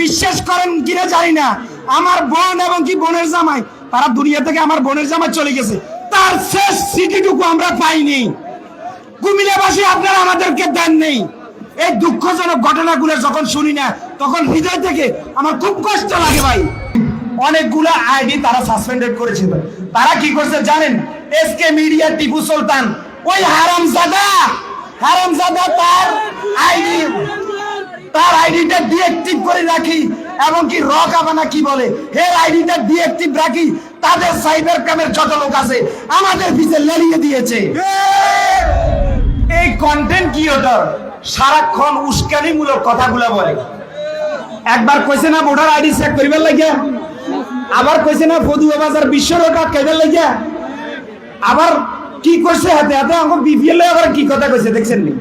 বিশ্বাস করেন কিনা জানি না। আমার বোন এবং কি বোনের জামাই, তারা দুনিয়া থেকে আমার বোনের জামাই চলে গেছে। তার শেষ স্মৃতিটুকু আমরা পাইনি। কুমিল্লাবাসী আপনারা আমাদেরকে দেন নেই। এই দুঃখজনক ঘটনাগুলো যখন শুনি না, তখন হৃদয় থেকে আমার খুব কষ্ট লাগে ভাই। অনেকগুলো আইডি তারা সাসপেন্ডেড করেছে তারা কি করছে জানেন? এসকে মিডিয়া টিপু সুলতান, ওই হারামজাদা হারামজাদা তার আইডি তার আইডিটা ডিএক্টিভ করে রাখি এবং কি রক আবানা কি বলে? হের আইডিটা ডিএক্টিভ রাখি, তাদের সাইবার ক্রাইমের যত লোক আছে, আমাদের পিছে লেলিয়ে দিয়েছে। এই কন্টেন্ট ক্রিয়েটর সারাক্ষণ উস্কানিমূলক কথাগুলো বলে। একবার কইছে না ভোটার আইডি চেক করিবার লাগিয়া? আবার কইছে না ফদুয়া বাজার বিশ্ব রেকর্ড খাইবার লাগিয়া? আবার কি করছে হাতে হাতে আমাকে বিপিএল আবার কি কথা কইছে, দেখছেন নি?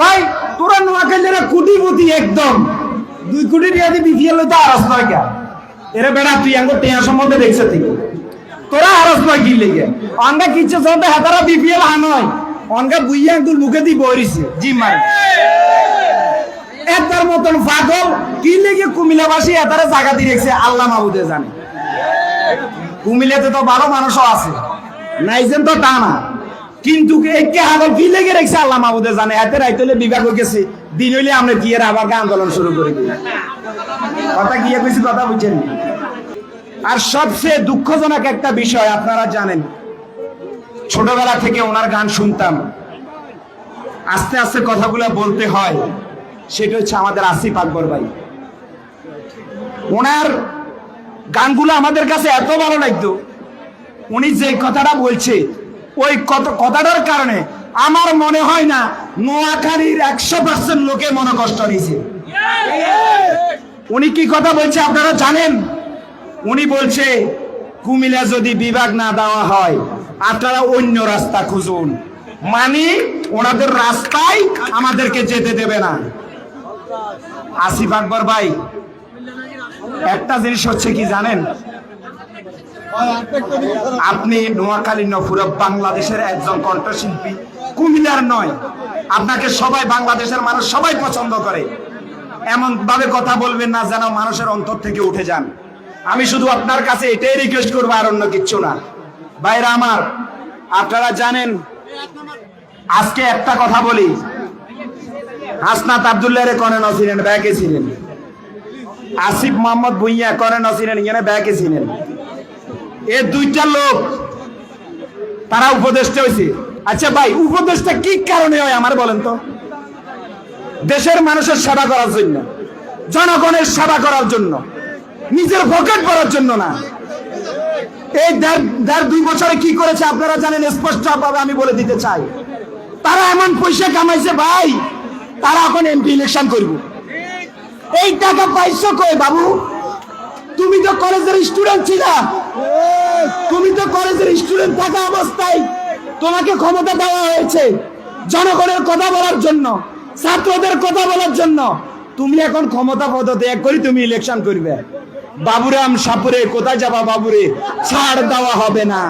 কই তোরা নোয়াখালীরা কোটিপতি একদম। দুই কোটি দিয়ে বিপিএল হইতে আরস নয় কে? এরে বেড়া, তুই আঙ্গ টেয়া সম্বন্ধে দেখছে তুই তোরা আরস নয় কি লেগে? অঙ্গা কিচ্ছে চলতে হাতারা বিপিএল হানয় অঙ্গা বুইয়া আঙ্গুল মুখে দিয়ে বইরিছে। জি, মারি। এটার মতন পাগল, কি লেগে কুমিল্লাবাসী এতারে জায়গা দিয়ে রেখেছে, আল্লাহ মাহবুদে জানে। কুমিল্লাতে তো ভালো মানুষও আছে। নাইজেন তো তা না কিন্তু একে হাগল কি লেগে রেখেছে আল্লাহ মাহবুদে জানে? এতে রাইতে হলে বিভাগ গেছে। দিন হইলে আমরা কি আবার আন্দোলন শুরু করে। দিই কথা গিয়ে কইছি, কথা বুঝছেন? আর সবচেয়ে দুঃখজনক একটা বিষয়, আপনারা জানেন। ছোটবেলা থেকে ওনার গান শুনতাম। আস্তে আস্তে কথাগুলো বলতে হয়। সেটা হচ্ছে আমাদের আসিফ আকবর ভাই। ওনার গানগুলো আমাদের কাছে এত ভালো লাগতো। উনি যে কথাটা বলছে ওই কত কথাটার কারণে আমার মনে হয় না নোয়াখালীর একশো পার্সেন্ট লোকে মনে কষ্ট নিয়েছে উনি কি কথা বলছে আপনারা জানেন? উনি বলছে, কুমিল্লা যদি বিভাগ না দেওয়া হয়, আপনারা অন্য রাস্তা খুঁজুন। মানে ওনাদের রাস্তায় আমাদেরকে যেতে দেবে না। আসিফ আকবর ভাই, একটা জিনিস হচ্ছে কি জানেন? আপনি নোয়াখালী নপুর বাংলাদেশের একজন কণ্ঠশিল্পী, কুমিল্লার নয়। আপনাকে সবাই বাংলাদেশের মানুষ সবাই পছন্দ করে। এমন ভাবে কথা বলবেন না যেন মানুষের অন্তর থেকে উঠে যান। আমি শুধু আপনার কাছে এটাই রিকোয়েস্ট করব আর অন্য কিচ্ছু না। বাইরে আমার, আপনারা জানেন, আজকে একটা কথা বলি। হাসনাত আবদুল্লাহ রে কনে নছিলেন ব্যাগে ছিলেন। আসিফ মোহাম্মদ ভুইয়া কনে নছিলেন এখানে ব্যাগে ছিলেন। এ দুইটা লোক, তারা উপদেষ্টা হয়েছে আচ্ছা ভাই, উপদেষ্টা কি কারণে হয় আমার বলেন তো? দেশের মানুষের সেবা করার জন্য, জনগণের সেবা করার জন্য, নিজের পকেট ভরার জন্য না। এই দেড় দুই বছরে কি করেছে আপনারা জানেন, স্পষ্ট ভাবে আমি বলে দিতে চাই। তারা এমন পয়সা কামাইছে ভাই, তারা এখন এমপি ইলেকশন করব। এই টাকা পাইছো কই বাবু? তুমি তো কলেজের স্টুডেন্ট ছিলা। তুমি তো কলেজের স্টুডেন্ট থাকা অবস্থায় তোমাকে ক্ষমতা দেওয়া হয়েছে জনগণের কথা বলার জন্য, ছাত্রদের কথা বলার জন্য। তুমি এখন ক্ষমতা পদত্যাগ করে তুমি ইলেকশন করবে। বাবুরাম সাপুরে কোথায় যাবা বাবুরে? ছাড় দেওয়া হবে না।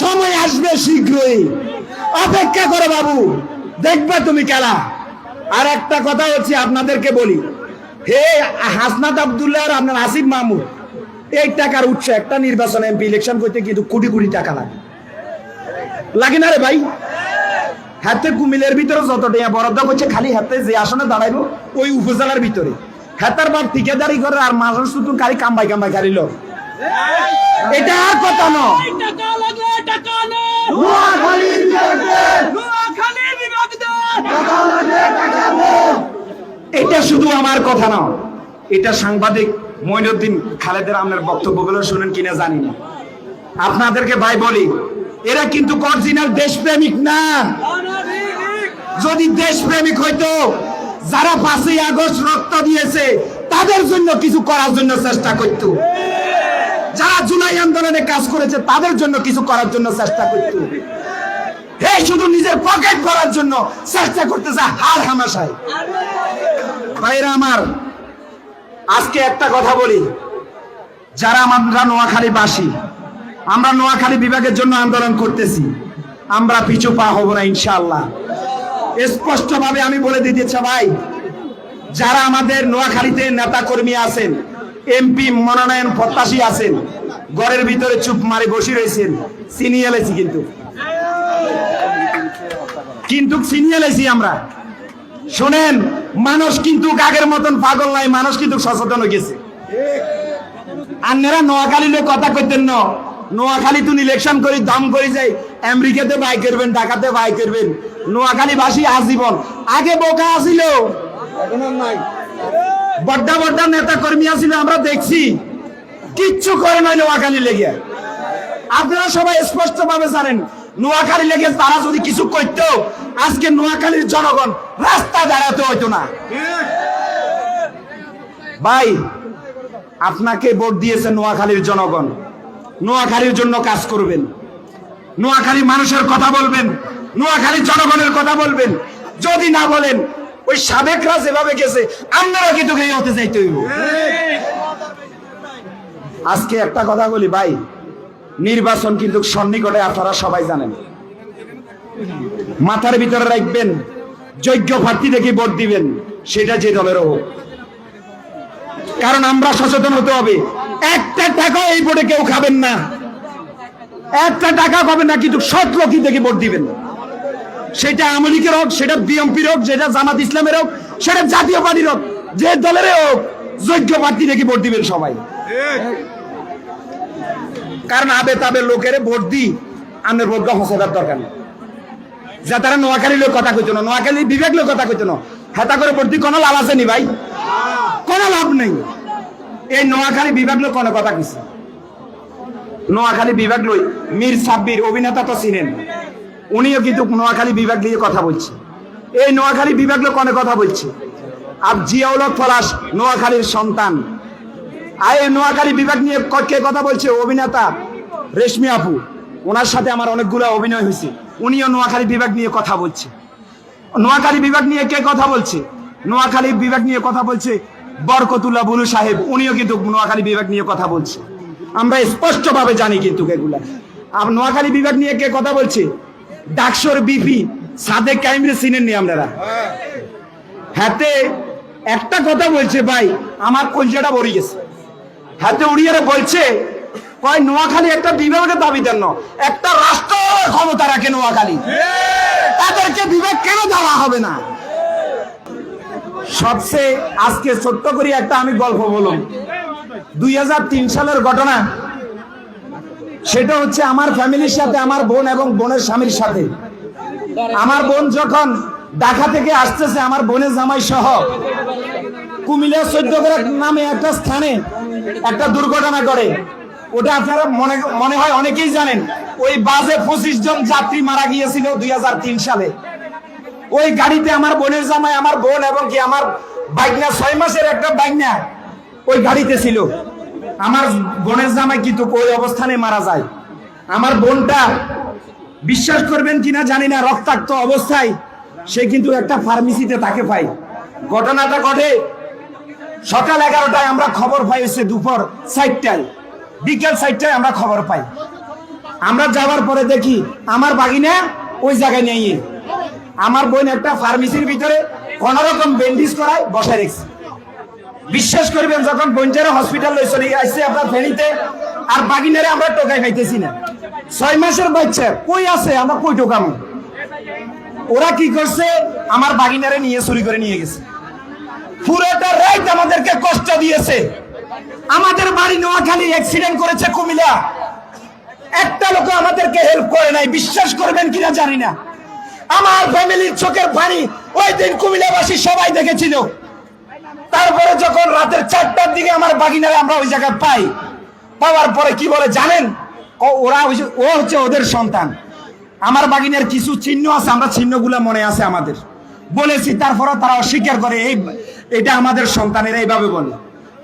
সময় আসবে শীঘ্রই। অপেক্ষা করো বাবু, দেখবে তুমি খেলা। আর একটা কথা হচ্ছে আপনাদেরকে বলি। হে হাসনাত আবদুল্লাহ আর আপনার আসিফ মাহমুদ এই টাকার উৎস একটা নির্বাচন এমপি ইলেকশন করতে কিন্তু কোটি কোটি টাকা লাগে। লাগে না রে ভাই? হাতে কুমিলের ভিতরে যত টাকা বরাদ্দ করছে খালি হাতে যে আসনে দাঁড়াইবো ওই উপজেলার ভিতরে। হাতার বাপ ঠিকাদারি করে আর মাসের শুধু গাড়ি কাম্বাই কাম্বাই গাড়ি লোক। এটা আর কথা নয় টাকা লাগে টাকা নে এটা শুধু আমার কথা না। এটা সাংবাদিক মইনুদ্দিন খালেদের আপনার বক্তব্যগুলো শুনেন কিনা জানি না। আপনাদেরকে ভাই বলি, এরা কিন্তু অরিজিনাল দেশপ্রেমিক না। যদি দেশপ্রেমিক হইতো, যারা পাঁচই আগস্ট রক্ত দিয়েছে, তাদের জন্য কিছু করার জন্য চেষ্টা করত। যারা জুলাই আন্দোলনে কাজ করেছে, তাদের জন্য কিছু করার জন্য চেষ্টা করত। হে, শুধু নিজের পকেট ভরার জন্য চেষ্টা করতেছে হার হামাশায় ভাইরা আমার আজকে একটা কথা বলি। যারা আমরা নোয়াখালী বাসী আমরা নোয়াখালী বিভাগের জন্য আন্দোলন করতেছি, আমরা পিছু পা হব না ইনশাল্লাহ স্পষ্ট ভাবে আমি বলে দিতে চাই যারা আমাদের নোয়াখালীতে নেতা কর্মী আছেন, এমপি মনোনয়ন প্রত্যাশী আছেন, ঘরের ভিতরে চুপ মারে বসে রয়েছেন চিনিয়ে কিন্তু। কিন্তু চিনিয়ে আমরা। শোনেন, মানুষ কিন্তু আগের মতন পাগল নাই, মানুষ কিন্তু সচেতন গেছে। আন্নারা নোয়াখালী লোক কথা কইতেন ন নোয়াখালী তুন ইলেকশন করি, দম করে যাই, আমেরিকাতে বাই করবেন, ঢাকাতে বাই করবেন নোয়াখালী বাসী আজীবন। আগে বোকা আসিল বড্ডা বড্ডা নেতা কর্মী আসিল আমরা দেখছি। কিচ্ছু করে নাই নোয়াখালী লেগে। আপনারা সবাই স্পষ্ট ভাবে জানেন নোয়াখালী লেগে তারা যদি কিছু করতো, আজকে নোয়াখালীর জনগণ রাস্তা দাঁড়াতে হইতো না। ভাই, আপনাকে ভোট দিয়েছে নোয়াখালীর জনগণ। নোয়াখালীর জন্য কাজ করবেন। নোয়াখালী মানুষের কথা বলবেন নোয়াখালীর জনগণের কথা বলবেন। যদি না বলেন, ওই সাবেকরা যেভাবে গেছে, আপনারা কিন্তু হতে আজকে একটা কথা বলি, ভাই নির্বাচন কিন্তু সন্নিকটে আপনারা সবাই জানেন। মাথার ভিতরে রাখবেন, যোগ্য প্রার্থী দেখে ভোট দিবেন, সেটা যে দলের হোক। কারণ আমরা সচেতন হতে হবে, একটা টাকা এই ভোটে কেউ খাবেন না। একটা টাকা পাবেন না, কিন্তু সৎ লোকই দেখে ভোট দিবেন। সেটা আমলিকের হোক, সেটা বিএমপির হোক, সেটা জামাত ইসলামের হোক, সেটা জাতীয় পার্টির হোক, যে দলের হোক, যোগ্য প্রার্থী দেখে ভোট দিবেন সবাই। কারণ আবে তাবে লোকের ভোট দি, আমের ভোট ফসাইবার দরকার নেই। যা তারা নোয়াখালী লোক কথা কইতো না, নোয়াখালী বিবেক লোক কথা কইতো না, হেতা করে ভোট দি, কোনো লাভ আছে নি ভাই? কোনো লাভ নেই। এই নোয়াখালী বিভাগ লোক কোনো কথা কইছে? নোয়াখালী বিভাগ লই মীর সাব্বির অভিনেতা তো চিনেন উনিও কিন্তু নোয়াখালী বিভাগ নিয়ে কথা বলছে। এই নোয়াখালী বিভাগ লোক অনেক কথা বলছে। আর জিয়াউল পলাশ নোয়াখালীর সন্তান। এই নোয়াখালী বিভাগ নিয়ে ক- কে কথা বলছে? অভিনেতা রেশমি আপু। ওনার সাথে আমার অনেকগুলো অভিনয় হয়েছে। উনিও নোয়াখালী বিভাগ নিয়ে কথা বলছে। নোয়াখালী বিভাগ নিয়ে কে কথা বলছে? নোয়াখালী বিভাগ নিয়ে কথা বলছে বরকতুল্লাহ বুলু সাহেব। উনিও কিন্তু নোয়াখালী বিভাগ নিয়ে কথা বলছে। আমরা স্পষ্টভাবে জানি কিন্তু এগুলা। আর নোয়াখালী বিভাগ নিয়ে কে কথা বলছে? ডাকসর বিপি সাদেক কাইমরে চিনেননি আপনারা? হাতে একটা কথা বলছে ভাই আমার কলজাটা ভরে গেছে। হাতে উড়িয়ারে বলছে, কয়, নোয়াখালী একটা বিভাগের দাবি দেন একটা রাষ্ট্র ক্ষমতা রাখে নোয়াখালী। তাদেরকে বিভাগ কেন দেওয়া হবে না? সবচেয়ে আজকে ছোট্ট করে একটা আমি গল্প বলুন। দুই হাজার তিন সালের ঘটনা, সেটা হচ্ছে আমার ফ্যামিলির সাথে, আমার বোন এবং বোনের স্বামীর সাথে। আমার বোন যখন ঢাকা থেকে আসতেছে, আমার বোনের জামাই সহ কুমিল্লা চোদ্দগ্রাম নামে একটা স্থানে একটা দুর্ঘটনা করে ওটা আপনারা মনে মনে হয় অনেকেই জানেন, ওই বাসে পঁচিশ জন যাত্রী মারা গিয়েছিল দুই হাজার তিন সালে। ওই গাড়িতে আমার বোনের জামাই, আমার বোন এবং কি আমার বাইকনা ছয় মাসের একটা বাইকনা ওই গাড়িতে ছিল। আমার বোনের জামাই কিন্তু ওই অবস্থানে মারা যায়। আমার বোনটা বিশ্বাস করবেন কিনা জানি না, রক্তাক্ত অবস্থায় সে কিন্তু একটা ফার্মেসিতে তাকে পাই ঘটনাটা ঘটে সকাল এগারোটায় আমরা খবর পাই হচ্ছে দুপুর চারটায়। বিকেল চারটায় আমরা খবর পাই। আমরা যাওয়ার পরে দেখি আমার বাগিনা ওই জায়গায় নেই। আমার বোন একটা ফার্মেসির ভিতরে কোন রকম ব্যান্ডেজ করায় বসায় রেখেছে। বিশ্বাস করবেন, যখন বঞ্চারা হসপিটাল লই চলে আসছে আপনার ফেনীতে, আর বাগিনারে আমরা টোকাই খাইতেছি না। ছয় মাসের বাচ্চা, কই আছে? আমরা কই টোকাম? ওরা কি করছে? আমার বাগিনারে নিয়ে চুরি করে নিয়ে গেছে। পুরোটা রাইট আমাদেরকে কষ্ট দিয়েছে। আমাদের বাড়ি নোয়াখালী অ্যাক্সিডেন্ট করেছে কুমিল্লা। একটা লোক আমাদেরকে হেল্প করে নাই, বিশ্বাস করবেন কিনা জানি না। আমার ফ্যামিলির চোখের পানি ওই দিন কুমিল্লাবাসী সবাই দেখেছিল। তারপরে যখন রাতের চারটার দিকে আমার বাগিনারে আমরা ওই জায়গায় পাই, পাওয়ার পরে কি বলে জানেন? ওরা ও হচ্ছে ওদের সন্তান। আমার বাগিনের কিছু চিহ্ন আছে, আমরা চিহ্নগুলো মনে আছে আমাদের। বলেছি তারপরে তারা অস্বীকার করে, এই এটা আমাদের সন্তানেরা এইভাবে বলে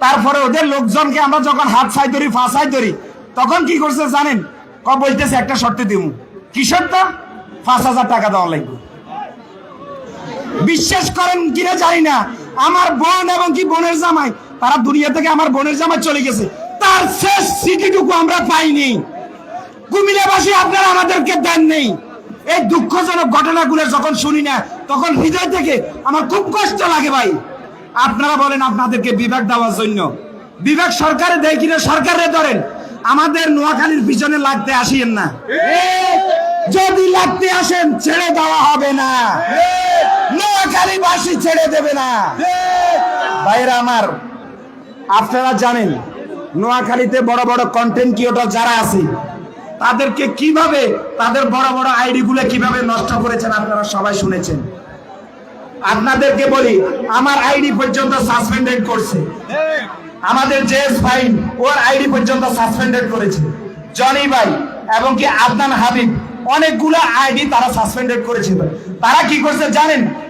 তারপরে ওদের লোকজনকে আমরা যখন হাত ছাই ধরি ফা ছাই ধরি, তখন কি করছে জানেন? ক বলতেছে, একটা শর্তে দিব কি শর্ত? পাঁচ হাজার টাকা দেওয়া লাগবে। বিশ্বাস করেন কিনা জানি না। আমার বোন এবং কি বোনের জামাই, তারা দুনিয়া থেকে আমার বোনের জামাই চলে গেছে। তার শেষ স্মৃতিটুকু আমরা পাইনি। কুমিল্লাবাসী আপনারা আমাদেরকে দেন নেই। এই দুঃখজনক ঘটনাগুলো যখন শুনি না, তখন হৃদয় থেকে আমার খুব কষ্ট লাগে ভাই। আপনারা বলেন আপনাদেরকে বিভাগ দেওয়ার জন্য। বিভাগ সরকারে দেয় কিনা সরকারে ধরেন। আমাদের নোয়াখালীর পিছনে লাগতে আসিয়েন না। যদি লাগতে আসেন, ছেড়ে দেওয়া হবে না। নোয়াখালী বাসী ছেড়ে দেবে না। ভাইরা আমার, আপনারা জানেন, নোয়াখালীতে বড় বড় কন্টেন্ট ক্রিয়েটর যারা আছে, তাদেরকে কীভাবে, তাদের বড় বড় আইডি গুলো কীভাবে নষ্ট করেছেন আপনারা সবাই শুনেছেন। আপনাদেরকে বলি, আমার আইডি পর্যন্ত সাসপেন্ডেড করছে। আমাদের জেস ভাই, ওর আইডি পর্যন্ত সাসপেন্ডেড করেছে। জনি ভাই এবং কি আদনান হাবিব, অনেকগুলো আইডি তারা সাসপেন্ডেড করেছিল। তারা কি করছে জানেন?